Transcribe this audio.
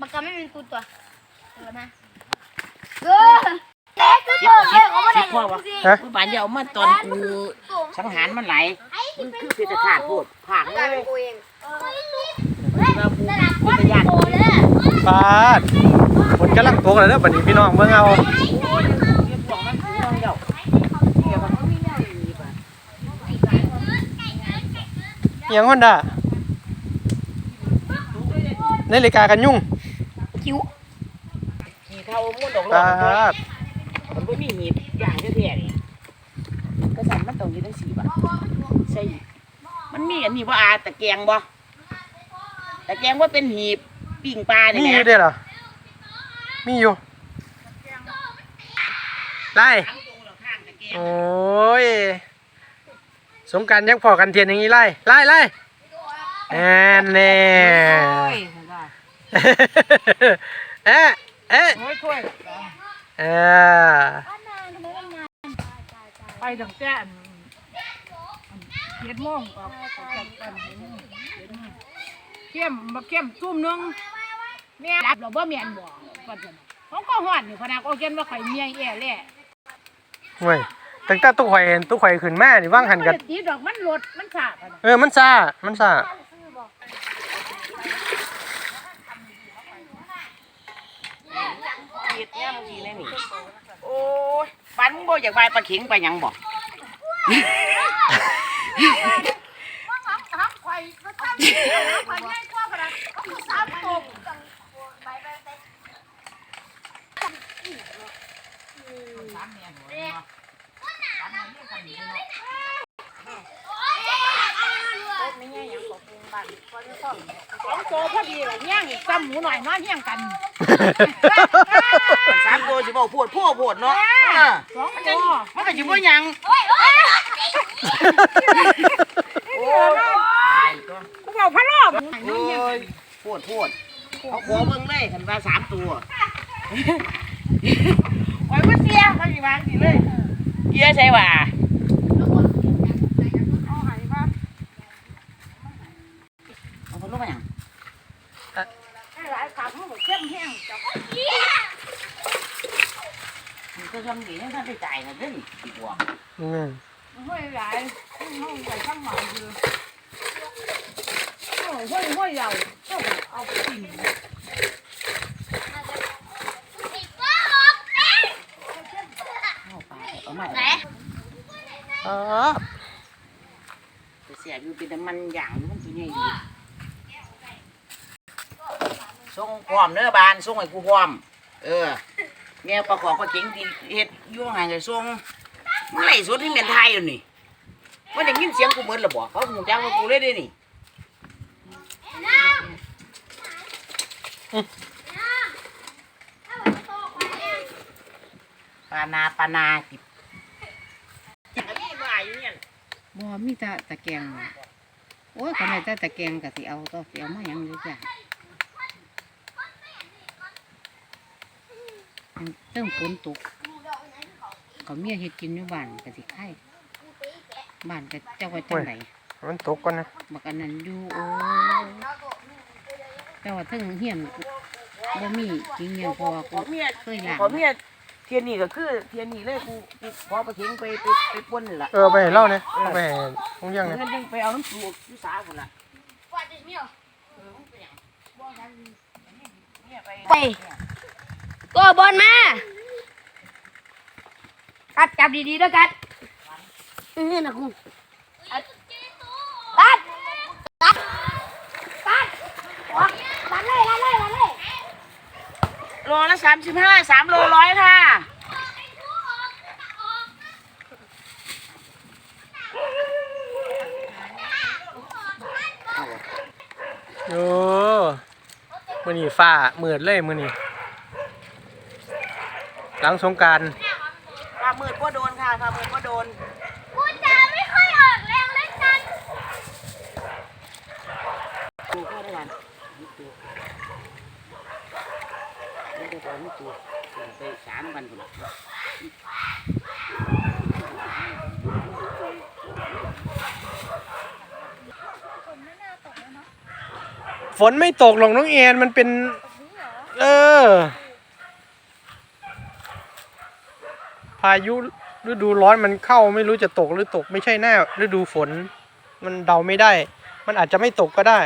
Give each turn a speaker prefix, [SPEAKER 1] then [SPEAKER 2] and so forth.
[SPEAKER 1] ปากกาไม่มีกูตัวเอาละมาเออเล็กก็
[SPEAKER 2] คิ
[SPEAKER 1] ตั
[SPEAKER 2] ด
[SPEAKER 1] ว
[SPEAKER 2] คิ
[SPEAKER 1] เอ้
[SPEAKER 2] ด
[SPEAKER 1] ยเขาไม่ได้
[SPEAKER 2] ดพ่อวะ
[SPEAKER 3] ฮะ
[SPEAKER 2] เมื่อวานเดียวเอามาตอนกูสังหารมันไหลมันคือพิจารณาพูดผากเลย
[SPEAKER 1] กูเอง
[SPEAKER 2] มาพูด
[SPEAKER 1] ระดับว่า
[SPEAKER 2] พิจารณา
[SPEAKER 1] โตเลย
[SPEAKER 3] ปาดฝนกำลังตกแล้วเด้อบัดนี้พี่น้องเบิ่งเอา
[SPEAKER 2] โอ้ยเรียบบอกมันคือเรื่องเดียวเดี๋ยวมันก็มีแนวอางนี้ป่ะ
[SPEAKER 3] เอียงฮอนด้า นาฬิกากันยุ่ง
[SPEAKER 1] คิ้ว
[SPEAKER 2] ขี่เท้าม้วนดอก
[SPEAKER 3] ป
[SPEAKER 2] ลอกา
[SPEAKER 3] ด
[SPEAKER 2] มันก็มีหีบอย่างเท่ๆนี่ก็สั่นมันต้องอยืนทั้งสี่บาทใช่มันมีอันนี้ว่าอาตะแกรงบ่ตะแกรงว่าเป็นหีบปิ่งปลา
[SPEAKER 3] มี
[SPEAKER 2] เนี่ย
[SPEAKER 3] อยู่เด้อเหรอมีอยู่ได้โอ้ยสงกรารยังพอกันเทียนอย่างนี้ไล่ไล่ไล่แอนแน่ เอ๊ะเอ๊ะ
[SPEAKER 2] โอ้ยถ้วย
[SPEAKER 3] เออ
[SPEAKER 2] ไปตั้งแต่เจ็ดโมงออกจากกันเข้มมาเข้มทุ่มหนึงแม่รับเราบ่แม่นบ่ก่อนจะของก็ฮอดนี่พนักเอาเขียนว่าข่อยเมียแอ่แล่
[SPEAKER 3] เว้ยตั้งแต่ตู้ข่อยเห็นตู้ข่อยขึ้นมานี่ว่างหันกัน
[SPEAKER 2] ตีดอกมันหลดมันขาดอะ
[SPEAKER 3] เออมันซามันซา
[SPEAKER 2] เฮ็ดเนี่ยมึงสิแน่นี่โอ้ยปันมึงบ่อยากไปปลาเข็งไปหยังบ่ สองตัวพอดีล่ะเฮี้ยงซ้ำหมูหน่อยเนาะเฮี้ยงกันสามตัวสิบ่พูดพูดพูดเนาะสองตัวมันก็สิบ่หยังโอ้ยตายตัว
[SPEAKER 4] กูบอกพะรอบ
[SPEAKER 2] โอ้ยพูดพูดเอาขอเบิ่งเลยคันว่าสามตัวโอ้ยบ่เสียมันสิวางสิเลยเกียร์ใช่ว่าเอาพัดลมมาหยัง
[SPEAKER 4] หลาย ขามันเข้มแห้งจับ
[SPEAKER 2] มันก็ทำดีให้ท่านได้จ่ายนะเด้อดีกว่า
[SPEAKER 3] อืม
[SPEAKER 4] ห้อยหลายห้องใส่ข้างหมาคือห้อยห้อยยาวก็เอาสิ่ง
[SPEAKER 2] เอาไปเอามา
[SPEAKER 1] ไหน
[SPEAKER 3] อ๋อ
[SPEAKER 2] ไปเสียอยู่เป็นน้ำมันอย่างมันตัวใหญ่ดี ส่งพร้อมเด้อบานส่งให้กูพร้อม เออแม่ประกอบประเก่งที่เฮ็ดอยู่ห่างไงส่งมันไหลสุดที่เมียนไทยอยู่นี่มันได้ยินเสียงกูเหมือนระบ่เขาหูจักว่ากูเลยเด้นี่ปานาปานาติบมีมาอยู่เนี่ย
[SPEAKER 5] บ่มีแต่ตะแกรงโอ้ยก็ไม่แต่ตะแกรงก็สิเอาก็สิเอามาหยังอยู่จ้ะอัน เติมฝนตกเขาเมียเฮ็ดกินอยู่บ้านก็สิไข่บ้านก็เจ้าว่าจังได
[SPEAKER 3] มันตกก่อนนะ
[SPEAKER 5] บักอันนั้นอยู่โอ้ยแต่ว่าเทั้งเฮียนบ่มีจริงเนี่ยเพราะว่า
[SPEAKER 2] ข
[SPEAKER 5] กู
[SPEAKER 2] อเมีย
[SPEAKER 5] เคยล้าง
[SPEAKER 2] ขอเมียเทียนนี่ก็คือเทียนนี่เลยกูกูขอประเข็งไปไปไปป่นล่ะ
[SPEAKER 3] เออไปให้เล่าเนี่ยเอาไปให้ห้องยังเนี่ย
[SPEAKER 2] เงินยังไปเอาน้ำสูบที่สาคนละ
[SPEAKER 1] ไป ก็บอลมา กัดจับดีๆด้วยกัดเออนะคุณกัดกัดกัดกัดเลยกัดเลยกัดเลย
[SPEAKER 2] โลละสามสิบห้าสามโลร้อยค่ะ
[SPEAKER 3] โอ้มือนี่ฟ้ามืดเลยมือนี่ หลังสงกราร
[SPEAKER 2] ถ้ามืดก็โดนค่ะถ้ามืดก็โดน
[SPEAKER 1] พูดจาไม่ค่อยออกแรงเล่นกัน
[SPEAKER 2] ดูเข้าได้กันนี่ตัวนี่ตัวนี่ตัวไปสามวันคนละ
[SPEAKER 3] ฝนไม่ตกหรอกน้องเอ็นมันเป็น เออ พายุฤดูร้อนมันเข้าไม่รู้จะตกหรือตก ไม่ใช่หน้าฤดูฝน มันเดาไม่ได้ มันอาจจะไม่ตกก็ได้